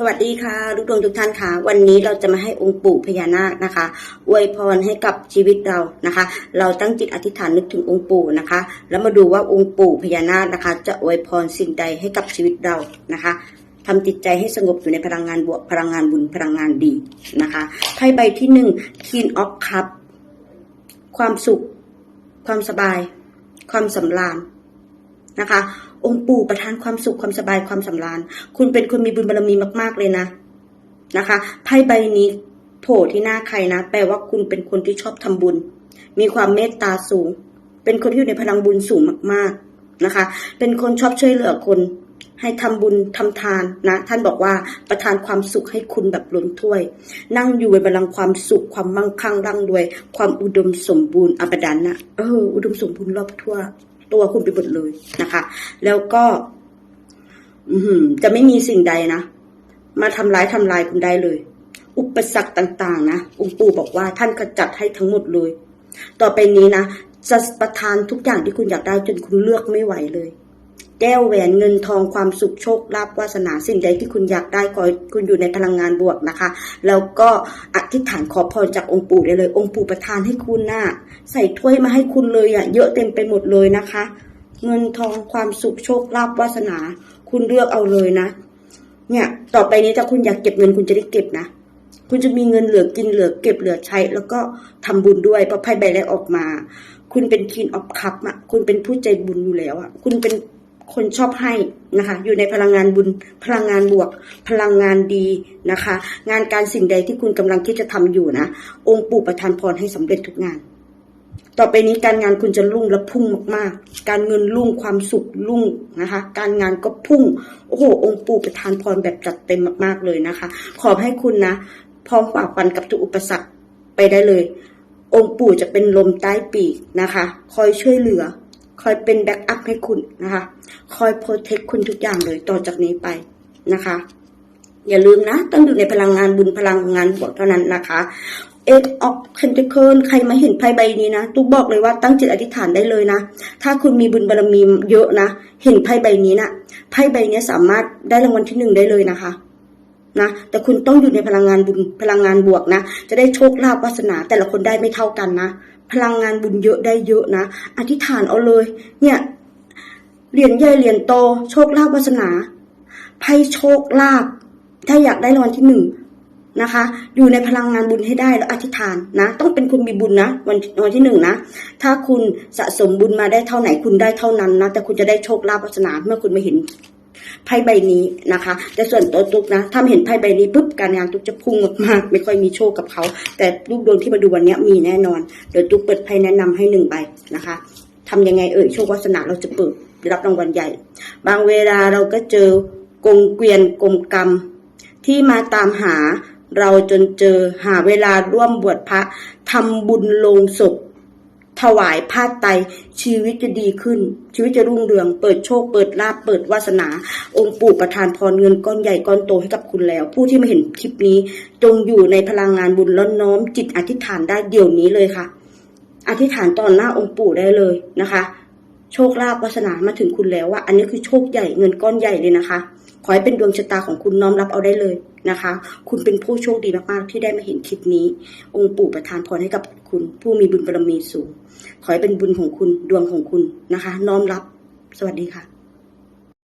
สวัสดีค่ะทุกดวงทุกท่านค่ะ วันนี้เราจะมาให้องค์ปู่พญานาคนะคะอวยพรให้กับชีวิตเรานะคะ เราตั้งจิตอธิษฐานนึกถึงองค์ปู่นะคะ แล้วมาดูว่าองค์ปู่พญานาคนะคะ จะอวยพรสิ่งใดให้กับชีวิตเรานะคะทำจิตใจให้สงบอยู่ในพลังงานบวกพลังงานบุญพลังงานดีนะคะไพ่ใบที่หนึ่ง King of Cup ความสุข ความสบาย ความสำราญนะคะ องค์ปู่ประทานความสุขความสบายความสำราญ คุณเป็นคนมีบุญบารมีมาก ๆ เลยนะนะคะไพ่ใบนี้โผล่ที่หน้าใครนะ แปลว่าคุณเป็นคนที่ชอบทำบุญ มีความเมตตาสูง เป็นคนที่อยู่ในพลังบุญสูงมาก ๆนะคะ เป็นคนชอบช่วยเหลือคน ให้ทำบุญทำทานนะ ท่านบอกว่าประทานความสุขให้คุณแบบล้นถ้วย นั่งอยู่ในพลังความสุขความมั่งคั่งร่ำรวย ความอุดมสมบูรณ์อัปดันนะเอออุดมสมบูรณ์รอบทั่ว ตัวคุณไปหมดเลยนะคะ แล้วก็จะไม่มีสิ่งใดนะ มาทำร้ายทำลายคุณได้เลย อุปสรรคต่างๆ นะองค์ปู่บอกว่าท่านขจัดให้ทั้งหมดเลย ต่อไปนี้นะจะประทานทุกอย่างที่คุณอยากได้จนคุณเลือกไม่ไหวเลย แก้วแหวนเงินทองความสุขโชคลาภวาสนาสิ่งใดที่คุณอยากได้ขอคุณอยู่ในพลังงานบวกนะคะ แล้วก็อธิษฐานขอพรจากองค์ปู่ได้เลย องค์ปู่ประทานให้คุณน่ะใส่ถ้วยมาให้คุณเลยอะเยอะเต็มไปหมดเลยนะคะ เงินทองความสุขโชคลาภวาสนา คุณเลือกเอาเลยนะ เนี่ย ต่อไปนี้ถ้าคุณอยากเก็บเงินคุณจะได้เก็บนะคุณจะมีเงินเหลือกินเหลือเก็บเหลือใช้ แล้วก็ทำบุญด้วยเพราะไพ่ใบแรกออกมา คุณเป็นคีนออฟคัพอะคุณเป็นผู้ใจบุญอยู่แล้วอะคุณเป็น คนชอบให้นะคะ อยู่ในพลังงานบุญพลังงานบวก พลังงานดีนะคะ งานการสิ่งใดที่คุณกำลังที่จะทำอยู่นะ องค์ปู่ประทานพรให้สำเร็จทุกงาน ต่อไปนี้การงานคุณจะรุ่งและพุ่งมากๆ การเงินรุ่งความสุขรุ่งนะคะ การงานก็พุ่งโอ้โหองค์ปู่ประทานพรแบบจัดเต็มมากๆเลยนะคะ ขอให้คุณนะ พร้อมฝ่าฟันกับทุกอุปสรรคไปได้เลย องค์ปู่จะเป็นลมใต้ปีกนะคะ คอยช่วยเหลือ คอยเป็นแบ็กอัพให้คุณนะคะ คอยโปรเทคคุณทุกอย่างเลยต่อจากนี้ไปนะคะ อย่าลืมนะ ต้องอยู่ในพลังงานบุญพลังงานบวกเท่านั้นนะคะเอ็กออกเคนเทเคิลใครมาเห็นไพ่ใบนี้นะตุ๊กบอกเลยว่าตั้งจิตอธิษฐานได้เลยนะ ถ้าคุณมีบุญบารมีเยอะนะ เห็นไพ่ใบนี้นะไพ่ใบนี้สามารถได้รางวัลที่หนึ่งได้เลยนะคะ นะแต่คุณต้องอยู่ในพลังงานบุญพลังงานบวกนะ จะได้โชคลาภวาสนา แต่ละคนได้ไม่เท่ากันนะ พลังงานบุญเยอะได้เยอะนะ อธิษฐานเอาเลย เนี่ยเหรียญใหญ่เหรียญโต โชคลาภวาสนาไพ่โชคลาภถ้าอยากได้รางวัลที่หนึ่งนะคะ อยู่ในพลังงานบุญให้ได้แล้วอธิษฐานนะ ต้องเป็นคุณมีบุญนะวันวันที่หนึ่งนะ ถ้าคุณสะสมบุญมาได้เท่าไหนคุณได้เท่านั้นนะ แต่คุณจะได้โชคลาภวาสนาเมื่อคุณมาเห็น ไพ่ใบนี้นะคะ แต่ส่วนตัวตุกนะถ้าเห็นไพ่ใบนี้ปุ๊บการงานตุกจะพุ่งมากๆไม่ค่อยมีโชคกับเขาแต่ลูกดวงที่มาดูวันนี้มีแน่นอนเดี๋ยวตุกเปิดไพ่แนะนำให้หนึ่งใบนะคะทำยังไงเอ่ยโชควาสนาเราจะเปิดรับรางวัลใหญ่ บางเวลาเราก็เจอกงเกวียนกลมกรรม ที่มาตามหาเราจนเจอหาเวลาร่วมบวชพระทำบุญลงศพ ถวายผ้าไตชีวิตจะดีขึ้น ชีวิตจะรุ่งเรือง เปิดโชค เปิดลาภเปิดวาสนา องค์ปู่ประทานพรเงินก้อนใหญ่ก้อนโตให้กับคุณแล้ว ผู้ที่มาเห็นคลิปนี้ จงอยู่ในพลังงานบุญล้วน้อม จิตอธิษฐานได้เดี๋ยวนี้เลยค่ะ อธิษฐานต่อหน้าองค์ปู่ได้เลยนะคะ โชคลาภวาสนามาถึงคุณแล้วว่า อันนี้คือโชคใหญ่เงินก้อนใหญ่เลยนะคะ ขอให้เป็นดวงชะตาของคุณน้อมรับเอาได้เลยนะคะ คุณเป็นผู้โชคดีมากๆที่ได้มาเห็นคลิปนี้ องค์ปู่ประทานพรให้กับคุณผู้มีบุญบารมีสูง ขอให้เป็นบุญของคุณดวงของคุณนะคะ น้อมรับ สวัสดีค่ะ